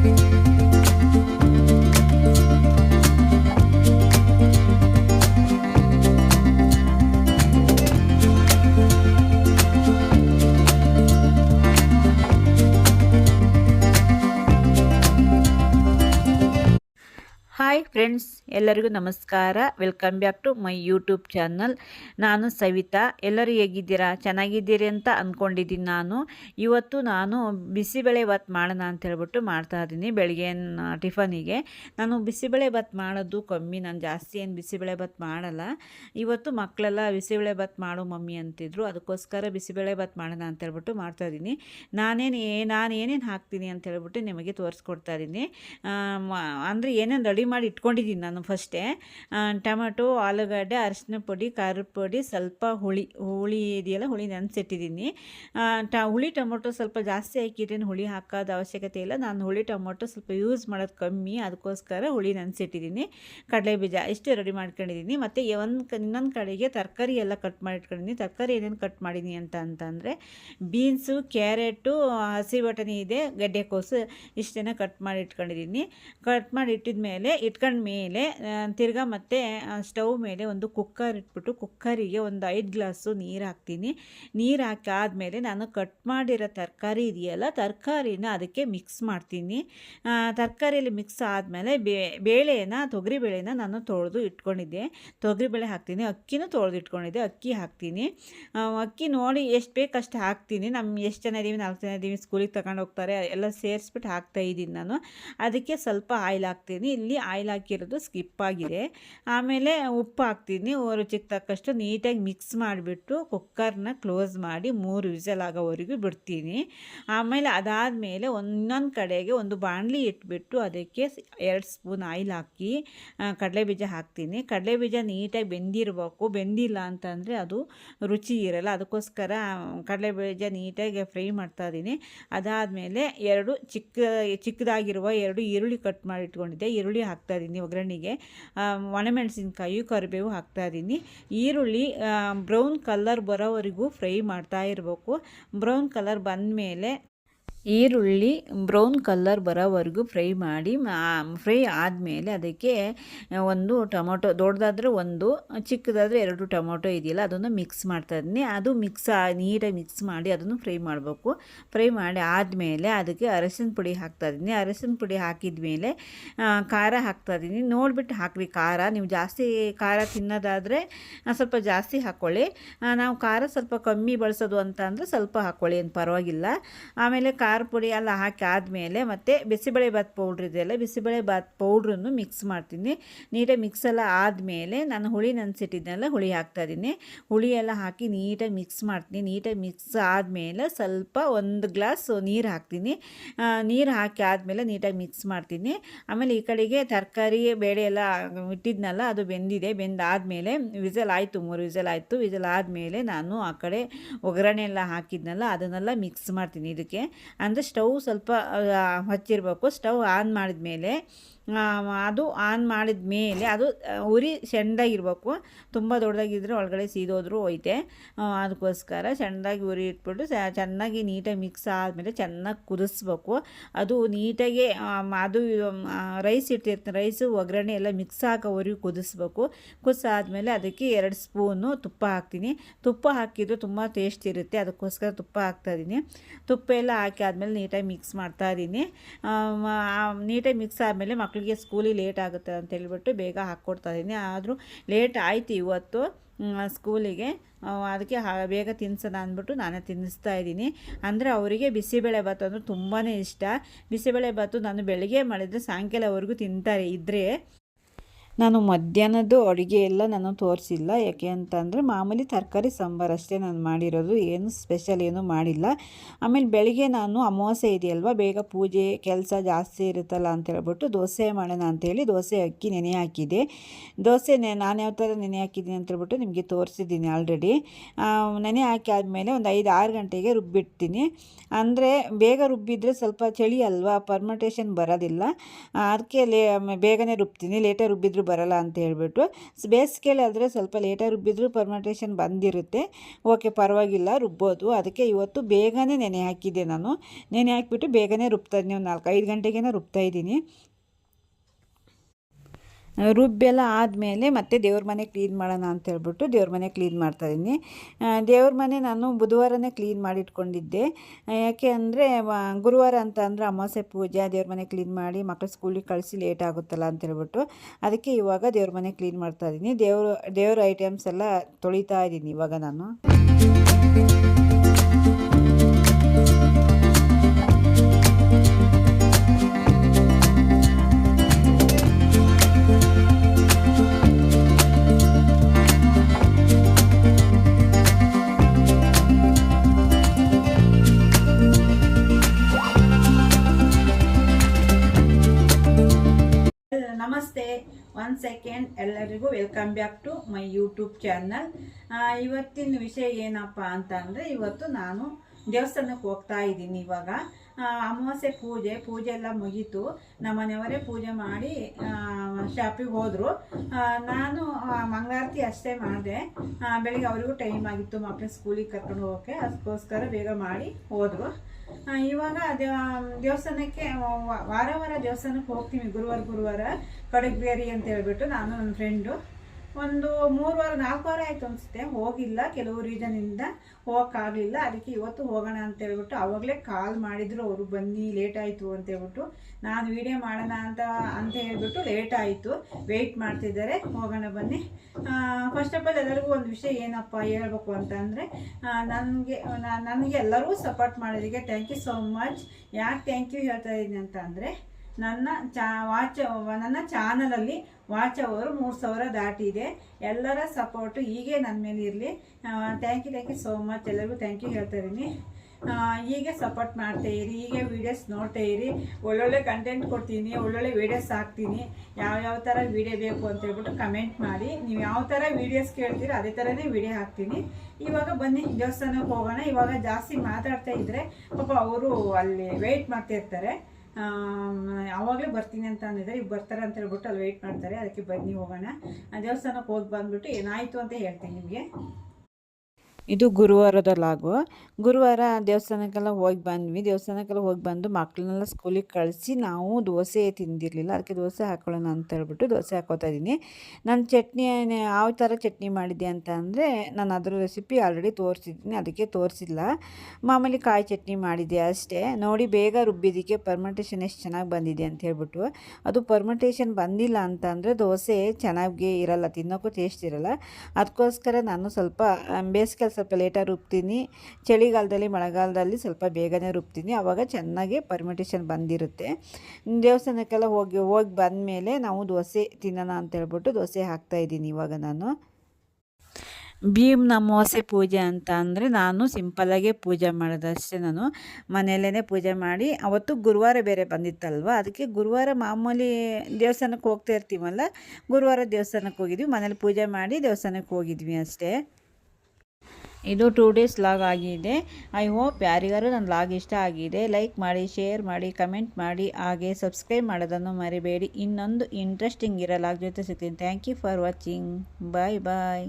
Thank you. Hi friends ಎಲ್ಲರಿಗೂ ನಮಸ್ಕಾರ. Welcome back to my YouTube channel ನಾನು ಸವಿತಾ. ಎಲ್ಲರೂ ಹೇಗಿದ್ದೀರಾ? ಚೆನ್ನಾಗಿದ್ದೀರಿ ಅಂತ ಅಂದ್ಕೊಂಡಿದ್ದೀನಿ ನಾನು. ಇವತ್ತು ನಾನು ಬಿಸಿಬೇಳೆ ಭಾತ್ ಮಾಡೋಣ ಅಂತ ಹೇಳ್ಬಿಟ್ಟು ಮಾಡ್ತಾ ಇದ್ದೀನಿ ಬೆಳಗ್ಗೆ ಟಿಫನಿಗೆ. ನಾನು ಬಿಸಿಬೇಳೆ ಭಾತ್ ಮಾಡೋದು ಕಮ್ಮಿ. ನಾನು ಜಾಸ್ತಿ ಏನು ಬಿಸಿಬೇಳೆ ಭಾತ್ ಮಾಡಲ್ಲ. ಇವತ್ತು ಮಕ್ಕಳೆಲ್ಲ ಬಿಸಿಬೇಳೆ ಭಾತ್ ಮಾಡು ಮಮ್ಮಿ ಅಂತಿದ್ರು. ಅದಕ್ಕೋಸ್ಕರ ಬಿಸಿಬೇಳೆ ಭಾತ್ ಮಾಡೋಣ ಅಂತ ಹೇಳ್ಬಿಟ್ಟು ಮಾಡ್ತಾಯಿದ್ದೀನಿ ನಾನೇನು ನಾನು ಏನೇನು ಹಾಕ್ತೀನಿ ಅಂತ ಹೇಳ್ಬಿಟ್ಟು ನಿಮಗೆ ತೋರಿಸ್ಕೊಡ್ತಾ ಇದ್ದೀನಿ. ಅಂದರೆ ಏನೇನು ರೆಡಿ ಮಾಡಿ ಇಟ್ಕೊಂಡಿದ್ದೀನಿ ನಾನು ಫಸ್ಟೇ. ಟೊಮೆಟೊ, ಆಲೂಗಡ್ಡೆ, ಅರಿಶಿನ ಪುಡಿ, ಖಾರದ ಪುಡಿ, ಸ್ವಲ್ಪ ಹುಳಿ ಹುಳಿ ಇದೆಯಲ್ಲ, ಹುಳಿ ನೆನೆಸಿಟ್ಟಿದ್ದೀನಿ. ಟ, ಹುಳಿ ಟೊಮೊಟೊ ಸ್ವಲ್ಪ ಜಾಸ್ತಿ ಹಾಕಿದ್ದೀನಿ ಹುಳಿ ಹಾಕೋದು ಅವಶ್ಯಕತೆ ಇಲ್ಲ. ನಾನು ಹುಳಿ ಟೊಮೊಟೊ ಸ್ವಲ್ಪ ಯೂಸ್ ಮಾಡೋದು ಕಮ್ಮಿ, ಅದಕ್ಕೋಸ್ಕರ ಹುಳಿ ನೆನೆಸಿಟ್ಟಿದ್ದೀನಿ. ಕಡಲೆ ಬೀಜ ಇಷ್ಟು ರೆಡಿ ಮಾಡ್ಕೊಂಡಿದ್ದೀನಿ. ಮತ್ತು ಒಂದು ಇನ್ನೊಂದು ಕಡೆಗೆ ತರಕಾರಿ ಎಲ್ಲ ಕಟ್ ಮಾಡಿ ಇಟ್ಕೊಂಡಿದ್ದೀನಿ. ತರಕಾರಿ ಏನೇನು ಕಟ್ ಮಾಡಿದ್ದೀನಿ ಅಂತ ಅಂತಂದರೆ, ಬೀನ್ಸು, ಕ್ಯಾರೆಟು, ಹಸಿ ಬಟಾಣಿ ಇದೆ ಗೆಡ್ಡೆಕೋಸು ಇಷ್ಟೇನ ಕಟ್ ಮಾಡಿ ಇಟ್ಕೊಂಡಿದ್ದೀನಿ. ಕಟ್ ಮಾಡಿ ಇಟ್ಟಿದ ಮೇಲೆ ಇಟ್ಕೊಂಡ ಮೇಲೆ ತಿರ್ಗಾ ಮತ್ತೆ ಸ್ಟವ್ ಮೇಲೆ ಒಂದು ಕುಕ್ಕರ್ ಇಟ್ಬಿಟ್ಟು ಕುಕ್ಕರಿಗೆ ಒಂದು ಐದು ಗ್ಲಾಸು ನೀರು ಹಾಕ್ತೀನಿ. ನೀರು ಹಾಕಿ ಆದಮೇಲೆ ನಾನು ಕಟ್ ಮಾಡಿರೋ ತರಕಾರಿ ಇದೆಯಲ್ಲ, ತರಕಾರಿನ ಅದಕ್ಕೆ ಮಿಕ್ಸ್ ಮಾಡ್ತೀನಿ. ತರಕಾರಿಯಲ್ಲಿ ಮಿಕ್ಸ್ ಆದಮೇಲೆ ಬೇಳೆನ, ತೊಗರಿಬೇಳೆನ ನಾನು ತೊಳೆದು ಇಟ್ಕೊಂಡಿದ್ದೆ. ತೊಗರಿ ಬೇಳೆ ಹಾಕ್ತೀನಿ, ಅಕ್ಕಿನೂ ತೊಳೆದು ಇಟ್ಕೊಂಡಿದ್ದೆ, ಅಕ್ಕಿ ಹಾಕ್ತೀನಿ. ಅಕ್ಕಿ ನೋಡಿ ಎಷ್ಟು ಬೇಕಷ್ಟು ಹಾಕ್ತೀನಿ. ನಮ್ಮ ಎಷ್ಟು ಜನ ಇದ್ದೀವಿ ನಾಲ್ಕು ಜನ ಇದ್ದೀವಿ ಸ್ಕೂಲಿಗೆ ತಗೊಂಡು ಹೋಗ್ತಾರೆ, ಎಲ್ಲ ಸೇರಿಸ್ಬಿಟ್ಟು ಹಾಕ್ತಾ ಇದ್ದೀನಿ ನಾನು. ಅದಕ್ಕೆ ಸ್ವಲ್ಪ ಆಯಿಲ್ ಹಾಕ್ತೀನಿ. ಇಲ್ಲಿ ಆಯಿಲ್ ಹಾಕಿರೋದು ಸ್ಕಿಪ್ ಆಗಿದೆ. ಆಮೇಲೆ ಉಪ್ಪು ಹಾಕ್ತೀನಿ. ರುಚಿಗೆ ತಕ್ಕಷ್ಟು ನೀಟಾಗಿ ಮಿಕ್ಸ್ ಮಾಡಿಬಿಟ್ಟು ಕುಕ್ಕರ್ನ ಕ್ಲೋಸ್ ಮಾಡಿ ಮೂರು ವಿಸಲ್ ಆಗೋವರೆಗೂ ಬಿಡ್ತೀನಿ. ಆಮೇಲೆ ಅದಾದಮೇಲೆ ಒಂದೊಂದು ಕಡೆಗೆ ಒಂದು ಬಾಣಲಿ ಇಟ್ಬಿಟ್ಟು ಅದಕ್ಕೆ ಎರಡು ಸ್ಪೂನ್ ಆಯಿಲ್ ಹಾಕಿ ಕಡಲೆ ಬೀಜ ಹಾಕ್ತೀನಿ. ಕಡಲೆ ಬೀಜ ನೀಟಾಗಿ ಬೆಂದಿರಬೇಕು. ಬೆಂದಿಲ್ಲ ಅಂತಂದರೆ ಅದು ರುಚಿ ಇರಲ್ಲ. ಅದಕ್ಕೋಸ್ಕರ ಕಡಲೆ ಬೀಜ ನೀಟಾಗಿ ಫ್ರೈ ಮಾಡ್ತಾ ಇದ್ದೀನಿ. ಅದಾದಮೇಲೆ ಎರಡು ಚಿಕ್ಕ, ಚಿಕ್ಕದಾಗಿರುವ ಎರಡು ಈರುಳ್ಳಿ ಕಟ್ ಮಾಡಿ ಇಟ್ಕೊಂಡಿದ್ದೆ. ಈರುಳ್ಳಿ ಹಾಕ್ತಾ ಇದ್ದೀನಿ ಒಗ್ಗರಣೆಗೆ. ಒಣಮೆಣಸಿನ್ಕಾಯಿ ಕರಿಬೇವು ಹಾಕ್ತಾ ಇದ್ದೀನಿ. ಈರುಳ್ಳಿ ಬ್ರೌನ್ ಕಲರ್ ಬರೋವರೆಗೂ ಫ್ರೈ ಮಾಡ್ತಾ ಇರಬೇಕು. ಬ್ರೌನ್ ಕಲರ್ ಬಂದ ಮೇಲೆ ಈರುಳ್ಳಿ ಬ್ರೌನ್ ಕಲರ್ ಬರೋವರೆಗೂ ಫ್ರೈ ಮಾಡಿ ಫ್ರೈ ಆದಮೇಲೆ ಅದಕ್ಕೆ ಒಂದು ಟೊಮೊಟೊ, ದೊಡ್ಡದಾದರೆ ಒಂದು, ಚಿಕ್ಕದಾದರೆ ಎರಡು ಟೊಮೊಟೊ ಇದೆಯಲ್ಲ, ಅದನ್ನು ಮಿಕ್ಸ್ ಮಾಡ್ತಾ ಇದ್ದೀನಿ. ಅದು ಮಿಕ್ಸ್ ನೀಟಾಗಿ ಮಿಕ್ಸ್ ಮಾಡಿ ಅದನ್ನು ಫ್ರೈ ಮಾಡಬೇಕು. ಫ್ರೈ ಮಾಡಿ ಆದಮೇಲೆ ಅದಕ್ಕೆ ಅರಸಿನ ಪುಡಿ ಹಾಕ್ತಾ ಇದ್ದೀನಿ. ಅರಸಿನ ಪುಡಿ ಹಾಕಿದ ಮೇಲೆ ಖಾರ ಹಾಕ್ತಾ ಇದ್ದೀನಿ. ನೋಡಿಬಿಟ್ಟು ಹಾಕ್ರಿ, ಖಾರ. ನೀವು ಜಾಸ್ತಿ ಖಾರ ತಿನ್ನೋದಾದರೆ ಸ್ವಲ್ಪ ಜಾಸ್ತಿ ಹಾಕ್ಕೊಳ್ಳಿ. ನಾವು ಖಾರ ಸ್ವಲ್ಪ ಕಮ್ಮಿ ಬಳಸೋದು ಅಂತ ಸ್ವಲ್ಪ ಹಾಕ್ಕೊಳ್ಳಿ, ಏನು ಪರವಾಗಿಲ್ಲ. ಆಮೇಲೆ ಖಾರ ಪುಡಿ ಎಲ್ಲ ಹಾಕಿ ಆದಮೇಲೆ ಮತ್ತು ಬಿಸಿಬೇಳೆ ಭಾತ್ ಪೌಡ್ರ್ ಇದೆಯಲ್ಲ ಬಿಸಿಬೇಳೆ ಭಾತ್ ಪೌಡ್ರನ್ನು ಮಿಕ್ಸ್ ಮಾಡ್ತೀನಿ. ನೀಟಾಗಿ ಮಿಕ್ಸ್ ಎಲ್ಲ ಆದಮೇಲೆ ನಾನು ಹುಳಿ ನೆನೆಸಿಟ್ಟಿದ್ದೆಲ್ಲ ಹುಳಿ ಹಾಕ್ತಾಯಿದ್ದೀನಿ ಹುಳಿ ಎಲ್ಲ ಹಾಕಿ ನೀಟಾಗಿ ಮಿಕ್ಸ್ ಮಾಡ್ತೀನಿ. ನೀಟಾಗಿ ಮಿಕ್ಸ್ ಆದಮೇಲೆ ಸ್ವಲ್ಪ ಒಂದು ಗ್ಲಾಸ್ ನೀರು ಹಾಕ್ತೀನಿ. ನೀರು ಹಾಕಿ ಆದಮೇಲೆ ನೀಟಾಗಿ ಮಿಕ್ಸ್ ಮಾಡ್ತೀನಿ. ಆಮೇಲೆ ಈ ಕಡೆಗೆ ತರಕಾರಿ, ಬೇಳೆ ಎಲ್ಲ ಇಟ್ಟಿದ್ನಲ್ಲ, ಅದು ಬೆಂದಿದೆ. ಬೆಂದಾದಮೇಲೆ ವಿಸಲ್ ಆಯಿತು, ಮೂರು ವಿಸಲ್ ಆಯಿತು. ವಿಸಲ್ ಆದಮೇಲೆ ನಾನು ಆ ಕಡೆ ಒಗ್ಗರಣೆ ಎಲ್ಲ ಹಾಕಿದ್ನಲ್ಲ, ಅದನ್ನೆಲ್ಲ ಮಿಕ್ಸ್ ಮಾಡ್ತೀನಿ ಇದಕ್ಕೆ. ಅಂದರೆ ಸ್ಟವ್ ಸ್ವಲ್ಪ ಹಚ್ಚಿರಬೇಕು. ಸ್ಟವ್ ಆನ್ ಮಾಡಿದ ಮೇಲೆ ಅದು ಆನ್ ಮಾಡಿದ ಮೇಲೆ ಅದು ಉರಿ ಸಣ್ಣದಾಗಿರ್ಬೇಕು ತುಂಬ ದೊಡ್ಡದಾಗಿದ್ದರೆ ಒಳಗಡೆ ಸೀದೋದ್ರೂ ಹೋಯ್ತೆ. ಅದಕ್ಕೋಸ್ಕರ ಸಣ್ಣದಾಗಿ ಉರಿ ಇಟ್ಬಿಟ್ಟು ಚೆನ್ನಾಗಿ ನೀಟಾಗಿ ಮಿಕ್ಸ್ ಆದಮೇಲೆ ಚೆನ್ನಾಗಿ ಕುದಿಸ್ಬೇಕು. ಅದು ನೀಟಾಗಿ ಅದು ರೈಸ್ ಇಟ್ಟಿರ್ತೀನಿ, ರೈಸು, ಒಗ್ಗರಣೆ ಎಲ್ಲ ಮಿಕ್ಸ್ ಹಾಕೋವರೆಗೂ ಕುದಿಸ್ಬೇಕು. ಕುದಿಸಾದ್ಮೇಲೆ ಅದಕ್ಕೆ ಎರಡು ಸ್ಪೂನು ತುಪ್ಪ ಹಾಕ್ತೀನಿ. ತುಪ್ಪ ಹಾಕಿದ್ರೆ ತುಂಬ ಟೇಸ್ಟ್ ಇರುತ್ತೆ, ಅದಕ್ಕೋಸ್ಕರ ತುಪ್ಪ ಹಾಕ್ತಾಯಿದ್ದೀನಿ ತುಪ್ಪ ಎಲ್ಲ ಹಾಕಿ ಆದಮೇಲೆ ನೀಟಾಗಿ ಮಿಕ್ಸ್ ಮಾಡ್ತಾಯಿದ್ದೀನಿ ನೀಟಾಗಿ ಮಿಕ್ಸ್ ಆದಮೇಲೆ ಮಕ್ಕಳು ಮಕ್ಕಳಿಗೆ ಸ್ಕೂಲಿಗೆ ಲೇಟ್ ಆಗುತ್ತೆ ಅಂತ ಹೇಳ್ಬಿಟ್ಟು ಬೇಗ ಹಾಕ್ಕೊಡ್ತಾ ಇದ್ದೀನಿ. ಆದರೂ ಲೇಟ್ ಆಯಿತು ಇವತ್ತು ಸ್ಕೂಲಿಗೆ. ಅದಕ್ಕೆ ಬೇಗ ತಿನ್ಸೋದ ಅಂದ್ಬಿಟ್ಟು ನಾನೇ ತಿನ್ನಿಸ್ತಾ ಇದ್ದೀನಿ. ಅಂದರೆ ಅವರಿಗೆ ಬಿಸಿಬೇಳೆ ಭಾತ್ ಅಂದರೆ ತುಂಬಾ ಇಷ್ಟ. ಬಿಸಿಬೇಳೆ ಭಾತು ನಾನು ಬೆಳಗ್ಗೆ ಮಾಡಿದರೆ ಸಾಯಂಕಾಲವರೆಗೂ ತಿಂತಾರೆ ಇದ್ದರೆ ನಾನು ಮಧ್ಯಾಹ್ನದ್ದು ಅಡುಗೆ ಎಲ್ಲ ನಾನು ತೋರಿಸಿಲ್ಲ. ಯಾಕೆ ಅಂತಂದರೆ ಮಾಮೂಲಿ ತರಕಾರಿ ಸಾಂಬಾರು ಅಷ್ಟೇ ನಾನು ಮಾಡಿರೋದು. ಏನು ಸ್ಪೆಷಲ್ ಏನೂ ಮಾಡಿಲ್ಲ. ಆಮೇಲೆ ಬೆಳಿಗ್ಗೆ ನಾನು ಅಮಾವಾಸ್ಯೆ ಇದೆಯಲ್ವ, ಬೇಗ ಪೂಜೆ ಕೆಲಸ ಜಾಸ್ತಿ ಇರುತ್ತಲ್ಲ ಅಂತ ಹೇಳ್ಬಿಟ್ಟು ದೋಸೆ ಮಾಡೋಣ ಅಂತೇಳಿ ದೋಸೆ ಅಕ್ಕಿ ನೆನೆ ಹಾಕಿದೆ. ದೋಸೆ ನೆ, ನಾನು ಯಾವ ಥರ ನೆನೆ ಹಾಕಿದ್ದೀನಿ ಅಂತ ಹೇಳ್ಬಿಟ್ಟು ನಿಮಗೆ ತೋರಿಸಿದ್ದೀನಿ ಆಲ್ರೆಡಿ ನೆನೆ ಹಾಕಿ ಆದಮೇಲೆ ಒಂದು ಐದು ಆರು ಗಂಟೆಗೆ ರುಬ್ಬಿಡ್ತೀನಿ. ಅಂದರೆ ಬೇಗ ರುಬ್ಬಿದರೆ ಸ್ವಲ್ಪ ಚಳಿ ಅಲ್ವಾ ಪರ್ಮಟೇಷನ್ ಬರೋದಿಲ್ಲ. ಅದಕ್ಕೆ ಲೇ, ಬೇಗನೆ ರುಬ್ತೀನಿ. ಲೇಟಾಗಿ ರುಬ್ಬಿದ್ರು ಬರಲ್ಲ ಅಂತ ಹೇಳಿಬಿಟ್ಟು ಬೇಸಿಗೆಯಲ್ಲಿ ಆದರೆ ಸ್ವಲ್ಪ ಲೇಟಾಗಿ ರುಬ್ಬಿದ್ರೂ ಪರ್ಮೆಂಟೇಷನ್ ಬಂದಿರುತ್ತೆ. ಓಕೆ ಪರವಾಗಿಲ್ಲ, ರುಬ್ಬೋದು. ಅದಕ್ಕೆ ಇವತ್ತು ಬೇಗನೆ ನೆನೆ ಹಾಕಿದ್ದೆ ನಾನು. ನೆನೆ ಹಾಕಿಬಿಟ್ಟು ಬೇಗನೆ ರುಬ್ತಾ ಇದ್ದೀನಿ. ಒಂದು ನಾಲ್ಕೈದು ಗಂಟೆಗೇನೆ ರುಬ್ತಾ ಇದ್ದೀನಿ. ರುಬ್ಬೆಲ್ಲ ಆದಮೇಲೆ ಮತ್ತೆ ದೇವ್ರ ಮನೆ ಕ್ಲೀನ್ ಮಾಡೋಣ ಅಂತ ಹೇಳ್ಬಿಟ್ಟು ದೇವ್ರ ಮನೆ ಕ್ಲೀನ್ ಮಾಡ್ತಾಯಿದ್ದೀನಿ ದೇವ್ರ ಮನೆ ನಾನು ಬುಧವಾರನೇ ಕ್ಲೀನ್ ಮಾಡಿಟ್ಕೊಂಡಿದ್ದೆ. ಯಾಕೆ ಅಂದರೆ ಗುರುವಾರ ಅಂತ ಅಂದರೆ ಅಮಾವಾಸ್ಯೆ ಪೂಜೆ, ದೇವ್ರ ಮನೆ ಕ್ಲೀನ್ ಮಾಡಿ ಮಕ್ಕಳು ಸ್ಕೂಲಿಗೆ ಕಳಿಸಿ ಲೇಟ್ ಆಗುತ್ತಲ್ಲ ಅಂತ ಹೇಳ್ಬಿಟ್ಟು ಅದಕ್ಕೆ ಇವಾಗ ದೇವ್ರ ಮನೆ ಕ್ಲೀನ್ ಮಾಡ್ತಾಯಿದ್ದೀನಿ ದೇವ್ರ ದೇವ್ರ ಐಟಮ್ಸ್ ಎಲ್ಲ ತೊಳಿತಾ ಇದ್ದೀನಿ ಇವಾಗ ನಾನು. ನಮಸ್ತೆ. ಒನ್ ಸೆಕೆಂಡ್ ಎಲ್ಲರಿಗೂ welcome back to my YouTube channel ಇವತ್ತಿನ ವಿಷಯ ಏನಪ್ಪ ಅಂತ ಅಂದರೆ ಇವತ್ತು ನಾನು ದೇವಸ್ಥಾನಕ್ಕೆ ಹೋಗ್ತಾ ಇದ್ದೀನಿ ಇವಾಗ. ಅಮಾವಾಸ್ಯೆ ಪೂಜೆ ಪೂಜೆ ಎಲ್ಲ ಮುಗೀತು. ನಮ್ಮ ಮನೆಯವರೇ ಪೂಜೆ ಮಾಡಿ ಶಾಪಿಗೆ ಹೋದರು. ನಾನು ಮಂಗಳಾರತಿ ಅಷ್ಟೇ ಮಾಡಿದೆ. ಬೆಳಿಗ್ಗೆ ಅವರಿಗೂ ಟೈಮ್ ಆಗಿತ್ತು ಮಕ್ಕಳು ಸ್ಕೂಲಿಗೆ ಕರ್ಕೊಂಡು ಹೋಗೋಕ್ಕೆ. ಅದಕ್ಕೋಸ್ಕರ ಬೇಗ ಮಾಡಿ ಹೋದರು. ಇವಾಗ ದೇವ- ದೇವಸ್ಥಾನಕ್ಕೆ ವಾರ ವಾರ ದೇವಸ್ಥಾನಕ್ಕೆ ಹೋಗ್ತೀವಿ ಗುರುವಾರ ಗುರುವಾರ. ಕಡಗ್ಬೇರಿ ಅಂತ ಹೇಳ್ಬಿಟ್ಟು ನಾನು ನನ್ನ ಫ್ರೆಂಡು ಒಂದು ಮೂರು ವಾರ, ನಾಲ್ಕು ವಾರ ಆಯ್ತು ಅನಿಸುತ್ತೆ. ಹೋಗಿಲ್ಲ, ಕೆಲವು ರೀಸನಿಂದ ಹೋಗೋಕ್ಕಾಗಲಿಲ್ಲ. ಅದಕ್ಕೆ ಇವತ್ತು ಹೋಗೋಣ ಅಂತ ಹೇಳ್ಬಿಟ್ಟು ಅವಾಗಲೇ ಕಾಲ್ ಮಾಡಿದ್ರು ಅವರು, ಬನ್ನಿ ಲೇಟ್ ಆಯಿತು ಅಂತ ಹೇಳ್ಬಿಟ್ಟು. ನಾನು ವಿಡಿಯೋ ಮಾಡೋಣ ಅಂತ ಅಂತ ಹೇಳ್ಬಿಟ್ಟು ಲೇಟ್ ಆಯಿತು. ವೆಯ್ಟ್ ಮಾಡ್ತಿದ್ದಾರೆ. ಹೋಗೋಣ, ಬನ್ನಿ. ಫಸ್ಟ್ ಆಫ್ ಆಲ್ ಎಲ್ಲರಿಗೂ ಒಂದು ವಿಷಯ ಏನಪ್ಪ ಹೇಳ್ಬೇಕು ಅಂತ ನನಗೆ ನನಗೆ ಎಲ್ಲರೂ ಸಪೋರ್ಟ್ ಮಾಡೋದಕ್ಕೆ ಥ್ಯಾಂಕ್ ಯು ಸೋ ಮಚ್ ಯಾಕೆ ಥ್ಯಾಂಕ್ ಯು ಹೇಳ್ತಾ ಇದ್ದೀನಿ ಅಂತ ಅಂದರೆ ನನ್ನ ಚಾ, ವಾಚ್ ನನ್ನ ಚಾನಲಲ್ಲಿ ವಾಚ್ ಅವರು ಮೂರು ಸಾವಿರ ದಾಟಿದೆ. ಎಲ್ಲರ ಸಪೋರ್ಟು ಹೀಗೆ ನನ್ನ ಮೇಲೆ ಇರಲಿ. Thank you thank you so much ಎಲ್ಲರಿಗೂ ಥ್ಯಾಂಕ್ ಯು ಹೇಳ್ತಾ ಇದ್ದೀನಿ. ಹೀಗೆ ಸಪೋರ್ಟ್ ಮಾಡ್ತಾ ಇರಿ, ಹೀಗೆ ವೀಡಿಯೋಸ್ ನೋಡ್ತಾ ಇರಿ. ಒಳ್ಳೊಳ್ಳೆ ಕಂಟೆಂಟ್ ಕೊಡ್ತೀನಿ, ಒಳ್ಳೊಳ್ಳೆ ವೀಡಿಯೋಸ್ ಹಾಕ್ತೀನಿ. ಯಾವ ಯಾವ ಥರ ವೀಡಿಯೋ ಬೇಕು ಅಂತ ಹೇಳ್ಬಿಟ್ಟು ಕಮೆಂಟ್ ಮಾಡಿ. ನೀವು ಯಾವ ಥರ ವೀಡಿಯೋಸ್ ಕೇಳ್ತೀರೋ ಅದೇ ಥರನೇ ವೀಡಿಯೋ ಹಾಕ್ತೀನಿ. ಇವಾಗ ಬನ್ನಿ, ದೇವಸ್ಥಾನಕ್ಕೆ ಹೋಗೋಣ. ಇವಾಗ ಜಾಸ್ತಿ ಮಾತಾಡ್ತಾ ಇದ್ದರೆ ಪಾಪ ಅವರು ಅಲ್ಲಿ ವೆಯ್ಟ್ ಮಾಡ್ತಾ ಇರ್ತಾರೆ. ಅವಾಗಲೇ ಬರ್ತೀನಿ ಅಂತ ಅಂದಿದ್ದೆ ಈಗ ಬರ್ತಾರೆ ಅಂತ ಹೇಳ್ಬಿಟ್ಟು ಅಲ್ಲಿ ವೆಯ್ಟ್ ಮಾಡ್ತಾರೆ. ಅದಕ್ಕೆ ಬನ್ನಿ ಹೋಗೋಣ. ದೇವಸ್ಥಾನಕ್ಕೆ ಹೋಗಿ ಬಂದ್ಬಿಟ್ಟು ಏನಾಯಿತು ಅಂತ ಹೇಳ್ತೀನಿ ನಿಮಗೆ. ಇದು ಗುರುವಾರದ ಲಾಗು. ಗುರುವಾರ ದೇವಸ್ಥಾನಕ್ಕೆಲ್ಲ ಹೋಗಿ ಬಂದ್ವಿ. ದೇವಸ್ಥಾನಕ್ಕೆಲ್ಲ ಹೋಗಿ ಬಂದು ಮಕ್ಕಳನ್ನೆಲ್ಲ ಸ್ಕೂಲಿಗೆ ಕಳಿಸಿ ನಾವು ದೋಸೆ ತಿಂದಿರಲಿಲ್ಲ. ಅದಕ್ಕೆ ದೋಸೆ ಹಾಕೊಳ್ಳೋಣ ಅಂತ ಹೇಳ್ಬಿಟ್ಟು ದೋಸೆ ಹಾಕೋತಾ ಇದ್ದೀನಿ. ನಾನು ಚಟ್ನಿ ಯಾವ ಥರ ಚಟ್ನಿ ಮಾಡಿದ್ದೆ ಅಂತ ಅಂದರೆ ನಾನು ಅದರ ರೆಸಿಪಿ ಆಲ್ರೆಡಿ ತೋರಿಸಿದ್ದೀನಿ. ಅದಕ್ಕೆ ತೋರಿಸಿಲ್ಲ. ಮಾಮೂಲಿ ಕಾಯಿ ಚಟ್ನಿ ಮಾಡಿದ್ದೆ ಅಷ್ಟೇ. ನೋಡಿ ಬೇಗ ರುಬ್ಬಿದ್ದಕ್ಕೆ ಪರ್ಮೆಂಟೇಷನ್ ಎಷ್ಟು ಚೆನ್ನಾಗಿ ಬಂದಿದೆ ಅಂತ ಹೇಳ್ಬಿಟ್ಟು. ಅದು ಪರ್ಮೆಂಟೇಷನ್ ಬಂದಿಲ್ಲ ಅಂತ ಅಂದರೆ ದೋಸೆ ಚೆನ್ನಾಗಿ ಇರಲ್ಲ, ತಿನ್ನೋಕ್ಕೂ ಟೇಸ್ಟ್ ಇರಲ್ಲ. ಅದಕ್ಕೋಸ್ಕರ ನಾನು ಸ್ವಲ್ಪ ಬೇಸಿಗೆ ಸ್ವಲ್ಪ ಲೇಟಾಗಿ ರುಬ್ತೀನಿ. ಚಳಿಗಾಲದಲ್ಲಿ, ಮಳೆಗಾಲದಲ್ಲಿ ಸ್ವಲ್ಪ ಬೇಗನೆ ರುಬ್ತೀನಿ. ಆವಾಗ ಚೆನ್ನಾಗಿ ಪರ್ಮಿಟೇಷನ್ ಬಂದಿರುತ್ತೆ. ದೇವಸ್ಥಾನಕ್ಕೆಲ್ಲ ಹೋಗಿ ಹೋಗಿ ಬಂದ ಮೇಲೆ ನಾವು ದೋಸೆ ತಿನ್ನೋಣ ಅಂತ ಹೇಳ್ಬಿಟ್ಟು ದೋಸೆ ಹಾಕ್ತಾಯಿದ್ದೀನಿ ಇವಾಗ ನಾನು. ಭೀಮ್ನ ಅಮಾವಾಸ್ಯೆ ಪೂಜೆ ಅಂತ ಅಂದರೆ ನಾನು ಸಿಂಪಲ್ಲಾಗೆ ಪೂಜೆ ಮಾಡೋದಷ್ಟೇ ನಾನು. ಮನೆಯಲ್ಲೇ ಪೂಜೆ ಮಾಡಿ. ಅವತ್ತು ಗುರುವಾರ ಬೇರೆ ಬಂದಿತ್ತಲ್ವ? ಅದಕ್ಕೆ ಗುರುವಾರ ಮಾಮೂಲಿ ದೇವಸ್ಥಾನಕ್ಕೆ ಹೋಗ್ತಾ ಇರ್ತೀವಲ್ಲ, ಗುರುವಾರ ದೇವಸ್ಥಾನಕ್ಕೆ ಹೋಗಿದ್ವಿ. ಮನೇಲಿ ಪೂಜೆ ಮಾಡಿ ದೇವಸ್ಥಾನಕ್ಕೆ ಹೋಗಿದ್ವಿ ಅಷ್ಟೇ. ಇದು ಟೂ ಡೇಸ್ ಲಾಗ್ ಆಗಿದೆ. ಐ ಹೋಪ್ ಯಾರಿಗಾರು ನನ್ನ ಲಾಗ್ ಇಷ್ಟ ಆಗಿದೆ. ಲೈಕ್ ಮಾಡಿ ಶೇರ್ ಮಾಡಿ ಕಮೆಂಟ್ ಮಾಡಿ, ಹಾಗೆ ಸಬ್ಸ್ಕ್ರೈಬ್ ಮಾಡೋದನ್ನು ಮರಿಬೇಡಿ. ಇನ್ನೊಂದು ಇಂಟ್ರೆಸ್ಟಿಂಗ್ ಇರೋ ಲಾಗ್ ಜೊತೆ ಸಿಗ್ತೀನಿ. Thank you for watching bye bye